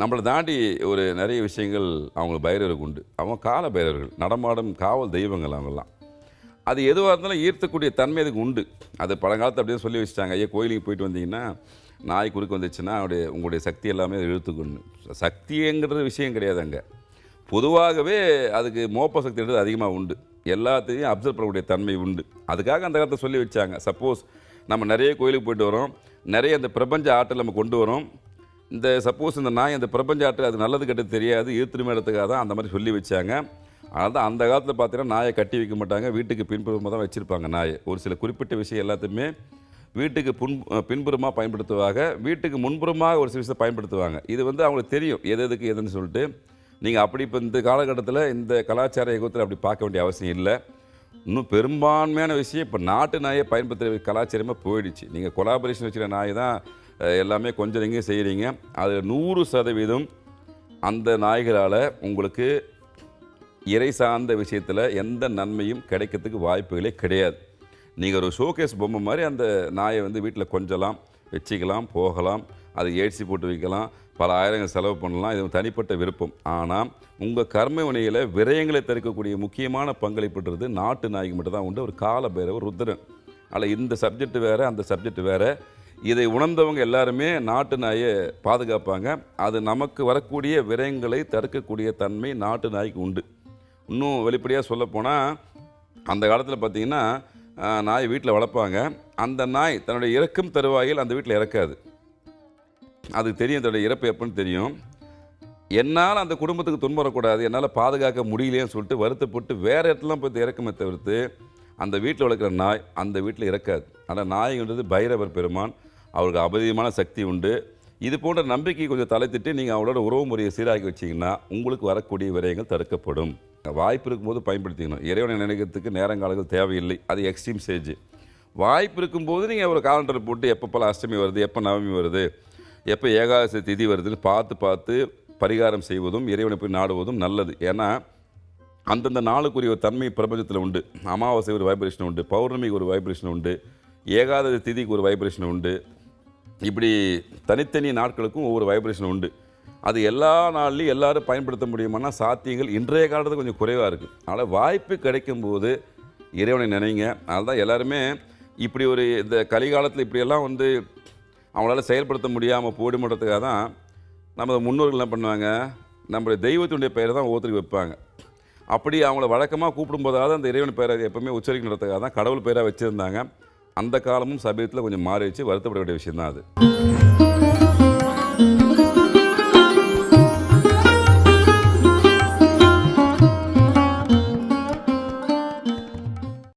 நம்மளை தாண்டி ஒரு நிறைய விஷயங்கள் அவங்களுக்கு பைரவருக்கு உண்டு. அவங்க கால பைரவர்கள் நடமாடும் காவல் தெய்வங்கள் அவங்கெல்லாம். அது எதுவாக இருந்தாலும் ஈர்த்தக்கூடிய தன்மை அதுக்கு உண்டு. அது பழங்காலத்தை அப்படியே சொல்லி வச்சுட்டாங்க. ஐயா கோயிலுக்கு போயிட்டு வந்தீங்கன்னா நாய் குறுக்கு வந்துச்சுன்னா அவருடைய உங்களுடைய சக்தி எல்லாமே இழுத்துக்கணும் இழுத்துக்கொண்டு சக்திங்கிறது விஷயம் கிடையாது அங்கே. பொதுவாகவே அதுக்கு மோப்ப சக்தின்றது அதிகமாக உண்டு. எல்லாத்தையும் அப்சர்வ் பண்ணக்கூடிய தன்மை உண்டு. அதுக்காக அந்த காலத்தை சொல்லி வச்சாங்க. சப்போஸ் நம்ம நிறைய கோயிலுக்கு போயிட்டு வரோம் நிறைய இந்த பிரபஞ்ச ஆற்றல் நம்ம கொண்டு வரோம் இந்த சப்போஸ் இந்த நாய் அந்த பிரபஞ்ச ஆற்றல் அது நல்லது கெட்டது தெரியாது ஈர்த்திருமே இடத்துக்காக தான் அந்த மாதிரி சொல்லி வச்சாங்க. அதனால் தான் அந்த காலத்தில் பார்த்தீங்கன்னா நாயை கட்டி வைக்க மாட்டாங்க வீட்டுக்கு பின்புறமாக தான் வச்சுருப்பாங்க நாயை. ஒரு சில குறிப்பிட்ட விஷயம் எல்லாத்தையுமே வீட்டுக்கு புன் பின்புறமாக பயன்படுத்துவாங்க வீட்டுக்கு முன்புறமாக ஒரு சில விஷயத்தை பயன்படுத்துவாங்க. இது வந்து அவங்களுக்கு தெரியும் எது எதுக்கு எதுன்னு சொல்லிட்டு. நீங்கள் அப்படி இப்போ இந்த காலகட்டத்தில் இந்த கலாச்சார யுகத்தில் அப்படி பார்க்க வேண்டிய அவசியம் இல்லை. இன்னும் பெரும்பான்மையான விஷயம் இப்போ நாட்டு நாயை பயன்படுத்துகிற கலாச்சாரமாக போயிடுச்சு. நீங்கள் கொலாபரேஷன் வச்சுக்கிற நாய் தான் எல்லாமே கொஞ்சம் நீங்கள் செய்கிறீங்க அது நூறு சதவீதம் அந்த நாய்களால் உங்களுக்கு இறை சார்ந்த விஷயத்தில் எந்த நன்மையும் கிடைக்கிறதுக்கு வாய்ப்புகளே கிடையாது. நீங்கள் ஒரு ஷோகேஸ் பொம்மை மாதிரி அந்த நாயை வந்து வீட்டில் கொஞ்சலாம் வச்சுக்கலாம் போகலாம் அது ஏசி போட்டு வைக்கலாம் பல ஆயிரங்கள் செலவு பண்ணலாம் இது தனிப்பட்ட விருப்பம். ஆனால் உங்கள் கர்ம வினையில் விரயங்களை தடுக்கக்கூடிய முக்கியமான பங்களிப்புன்றது நாட்டு நாய்க்கு மட்டும் தான் உண்டு ஒரு கால பைரவர் ருத்ரன். அதில் இந்த சப்ஜெக்ட் வேறு அந்த சப்ஜெக்ட் வேறு. இதை உணர்ந்தவங்க எல்லாருமே நாட்டு நாயை பாதுகாப்பாங்க. அது நமக்கு வரக்கூடிய விரயங்களை தடுக்கக்கூடிய தன்மை நாட்டு நாய்க்கு உண்டு. இன்னும் வெளிப்படையாக சொல்லப்போனால் அந்த காலத்தில் பார்த்திங்கன்னா நாய் வீட்டில் வளர்ப்பாங்க. அந்த நாய் தன்னுடைய இறக்கும் தருவாயில் அந்த வீட்டில் இறக்காது. அது தெரியும் தன்னுடைய இறப்பு எப்போன்னு தெரியும். என்னால் அந்த குடும்பத்துக்கு துன்புறக்கூடாது என்னால் பாதுகாக்க முடியலையேன்னு சொல்லிட்டு வருத்தப்பட்டு வேறு இடத்துலாம் போய் இறக்குமே தவிர்த்து அந்த வீட்டில் வளர்க்குற நாய் அந்த வீட்டில் இறக்காது. ஆனால் நாய்ன்றது பைரவர் பெருமான் அவருக்கு அபதியமான சக்தி உண்டு. இது போன்ற நம்பிக்கை கொஞ்சம் தலைத்திட்டு நீங்கள் அவளோட உறவு முறையை சீராக்கி வச்சிங்கன்னா உங்களுக்கு வரக்கூடிய விரயங்கள் தடுக்கப்படும். வாய்ப்பு இருக்கும்போது பயன்படுத்திக்கணும். இறைவனை நினைக்கிறதுக்கு நேரங்காலங்கள் தேவையில்லை. அது எக்ஸ்ட்ரீம் ஸ்டேஜ் வாய்ப்பு இருக்கும்போது நீங்கள் ஒரு காலண்டர் போட்டு எப்பப்போலாம் அஷ்டமி வருது எப்போ நவமி வருது எப்போ ஏகாதசி திதி வருதுன்னு பார்த்து பார்த்து பரிகாரம் செய்வதும் இறைவனை போய் நாடுவதும் நல்லது. ஏன்னா அந்தந்த நாளுக்குரிய ஒரு தன்மை பிரபஞ்சத்தில் உண்டு. அமாவாசை ஒரு வைப்ரேஷன் உண்டு. பௌர்ணமிக்கு ஒரு வைப்ரேஷன் உண்டு. ஏகாதசி திதிக்கு ஒரு வைப்ரேஷன் உண்டு. இப்படி தனித்தனி நாட்களுக்கும் ஒவ்வொரு வைப்ரேஷன் உண்டு. அது எல்லா நாள்லையும் எல்லாரும் பயன்படுத்த முடியுமானா சாத்தியங்கள் இன்றைய காலத்தில் கொஞ்சம் குறைவாக இருக்குது அதனால் வாய்ப்பு கிடைக்கும்போது இறைவனை நினைங்க. அதனால தான் எல்லாருமே இப்படி ஒரு இந்த கலிகாலத்தில் இப்படியெல்லாம் வந்து அவங்களால செயல்படுத்த முடியாமல் போடுமன்றதுக்காக தான் நம்ம முன்னோர்கள் என்ன பண்ணுவாங்க? நம்மளுடைய தெய்வத்தினுடைய பெயரை தான் ஒவ்வொருத்தருக்கு வைப்பாங்க. அப்படி அவங்கள வழக்கமாக கூப்பிடும்போதாவது அந்த இறைவன் பெயரை எப்போவுமே உச்சரிக்கின்றதுக்காக தான் கடவுள் பெயராக வச்சுருந்தாங்க. அந்த காலமும் சமீபத்தில் கொஞ்சம் மாறிடுச்சு. வருத்தப்பட வேண்டிய விஷயம் தான் அது.